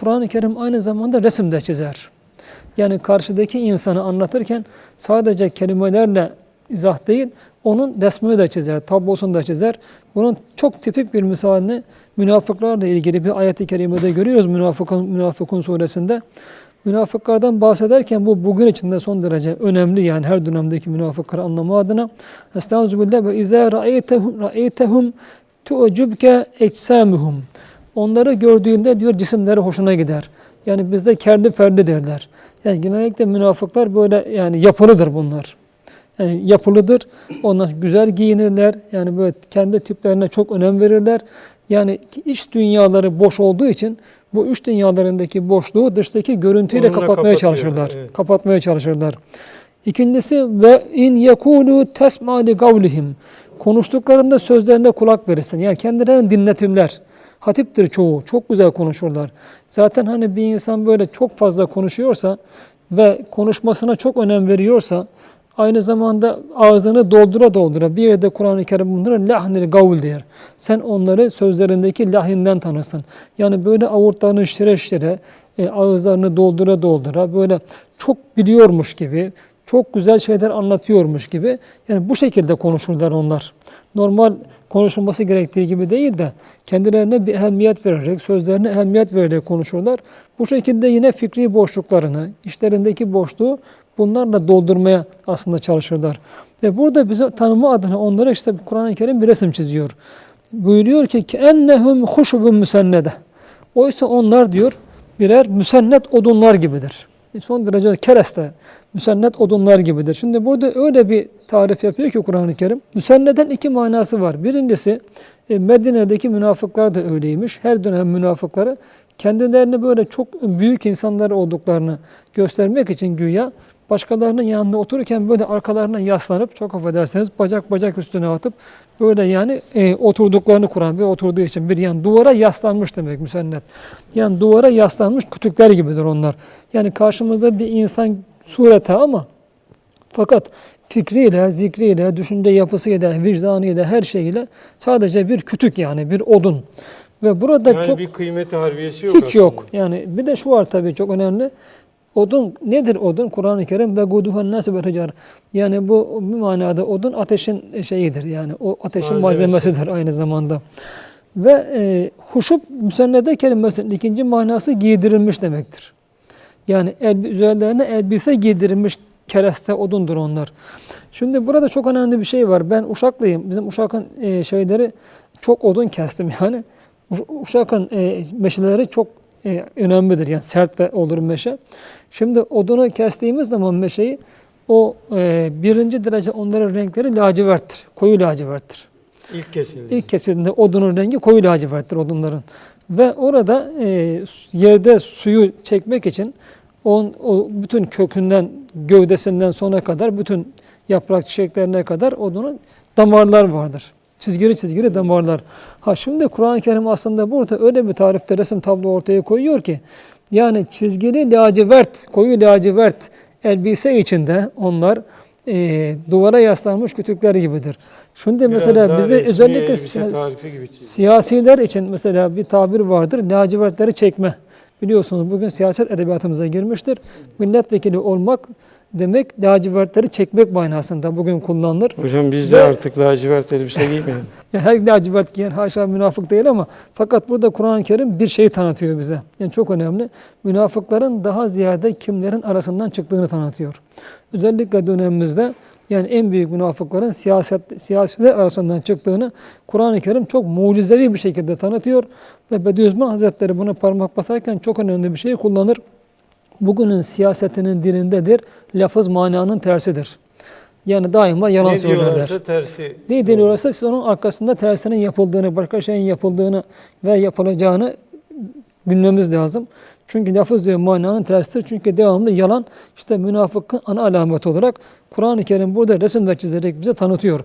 Kur'an-ı Kerim aynı zamanda resim de çizer. Yani karşıdaki insanı anlatırken sadece kelimelerle izah değil, onun resmini de çizer, tablosunu da çizer. Bunun çok tipik bir misalini münafıklarla ilgili bir ayet-i kerimede görüyoruz Münafıkun, Münafıkun suresinde. Münafıklardan bahsederken bu bugün içinde son derece önemli yani her dönemdeki münafıkları anlama adına. Estağfirullah ve izâ ra'eytehum tu'cubke ecsamuhum. Onları gördüğünde diyor cisimleri hoşuna gider. Yani bizde kerli ferli derler. Yani genellikle münafıklar böyle yani yapılıdır bunlar. Yani yapılıdır. Onlar güzel giyinirler. Yani böyle kendi tiplerine çok önem verirler. Yani iç dünyaları boş olduğu için bu üç dünyalarındaki boşluğu dıştaki görüntüyle Onunla kapatmaya kapatıyor, çalışırlar. evet. Kapatmaya çalışırlar. İkincisi ve in yekulu tesma li kavlihim. Konuştuklarında sözlerine kulak verirsin. Yani kendilerini dinletirler. Hatiptir çoğu. Çok güzel konuşurlar. Zaten hani bir insan böyle çok fazla konuşuyorsa ve konuşmasına çok önem veriyorsa aynı zamanda ağzını doldura doldura bir yerde Kur'an-ı Kerim bunlara lahnil gavl der. Sen onları sözlerindeki lahinden tanırsın. Yani böyle avurtlarını şire şire, e, ağızlarını doldura doldura böyle çok biliyormuş gibi, çok güzel şeyler anlatıyormuş gibi. Yani bu şekilde konuşurlar onlar. Normal konuşulması gerektiği gibi değil de kendilerine bir ehemmiyet vererek, sözlerine ehemmiyet vererek konuşurlar. Bu şekilde yine fikri boşluklarını, işlerindeki boşluğu bunlarla doldurmaya aslında çalışırlar. Ve burada bize tanımı adına onlara işte Kur'an-ı Kerim bir resim çiziyor. Buyuruyor ki ennehum huşubun müsennede. Oysa onlar diyor birer müsennet odunlar gibidir. Son derece kereste, müsennet odunlar gibidir. Şimdi burada öyle bir tarif yapıyor ki Kur'an-ı Kerim. Müsenneden iki manası var. Birincisi e, Medine'deki münafıklar da öyleymiş. Her dönem münafıkları kendilerini böyle çok büyük insanlar olduklarını göstermek için güya başkalarının yanında otururken böyle arkalarına yaslanıp çok affedersiniz bacak bacak üstüne atıp böyle yani e, oturduklarını Kur'an bir oturduğu için bir yani duvara yaslanmış demek müsennet. Yani duvara yaslanmış kütükler gibidir onlar. Yani karşımızda bir insan surete ama fakat fikriyle, zikriyle, düşünce yapısıyla, vicdanıyla, her şeyiyle sadece bir kütük yani bir odun. Ve burada Yani çok bir kıymeti harbiyesi yok hiç aslında. yok. Yani bir de şu var tabii çok önemli. Odun nedir odun? Kur'an-ı Kerim ve guduhen nasi vel hicar. Yani bu bir manada odun ateşin şeyidir. Yani o ateşin Malzemesi. malzemesidir aynı zamanda. Ve e, huşup müsennede kelimesinin ikinci manası giydirilmiş demektir. Yani el, üzerlerine elbise giydirilmiş kereste odundur onlar. Şimdi burada çok önemli bir şey var. Ben Uşaklıyım. Bizim Uşak'ın e, şeyleri çok odun kestim yani. Uş- Uşak'ın e, meşeleri çok e, önemlidir. Yani sert ve olur meşe. Şimdi odunu kestiğimiz zaman meşeyi o e, birinci derece onların renkleri laciverttir. Koyu laciverttir. İlk kesildi. İlk kesimde odunun rengi koyu laciverttir odunların. Ve orada e, yerde suyu çekmek için on, o bütün kökünden, gövdesinden sona kadar, bütün yaprak çiçeklerine kadar odunun damarlar vardır. Çizgili çizgili damarlar. Ha şimdi Kur'an-ı Kerim aslında burada öyle bir tarifte resim tablo ortaya koyuyor ki yani çizgili lacivert, koyu lacivert elbise içinde onlar e, duvara yaslanmış kütükler gibidir. Şimdi Biraz mesela bizde özellikle çizdi. Siyasiler için mesela bir tabir vardır. Lacivertleri çekme. Biliyorsunuz bugün siyaset edebiyatımıza girmiştir. Milletvekili olmak demek lacivertleri çekmek manasında bugün kullanılır. Hocam biz de Ve- artık lacivert elbise giymeyelim. Ya her lacivert giyen haşa münafık değil ama fakat burada Kur'an-ı Kerim bir şeyi tanıtıyor bize. Yani çok önemli. Münafıkların daha ziyade kimlerin arasından çıktığını tanıtıyor. Özellikle dönemimizde yani en büyük münafıkların siyaset siyasiler arasından çıktığını Kur'an-ı Kerim çok mucizevi bir şekilde tanıtıyor ve Bediüzzaman Hazretleri buna parmak basarken çok önemli bir şey kullanır. Bugünün siyasetinin dilindedir. Lafız mananın tersidir. Yani daima yalan ne söylerler. tersi. Ne deniyorsa siz onun arkasında tersinin yapıldığını, başka şeyin yapıldığını ve yapılacağını bilmemiz lazım. Çünkü lafız diyor mananın tersidir. Çünkü devamlı yalan işte münafıkın ana alameti olarak Kur'an-ı Kerim burada resim ve çizerek bize tanıtıyor.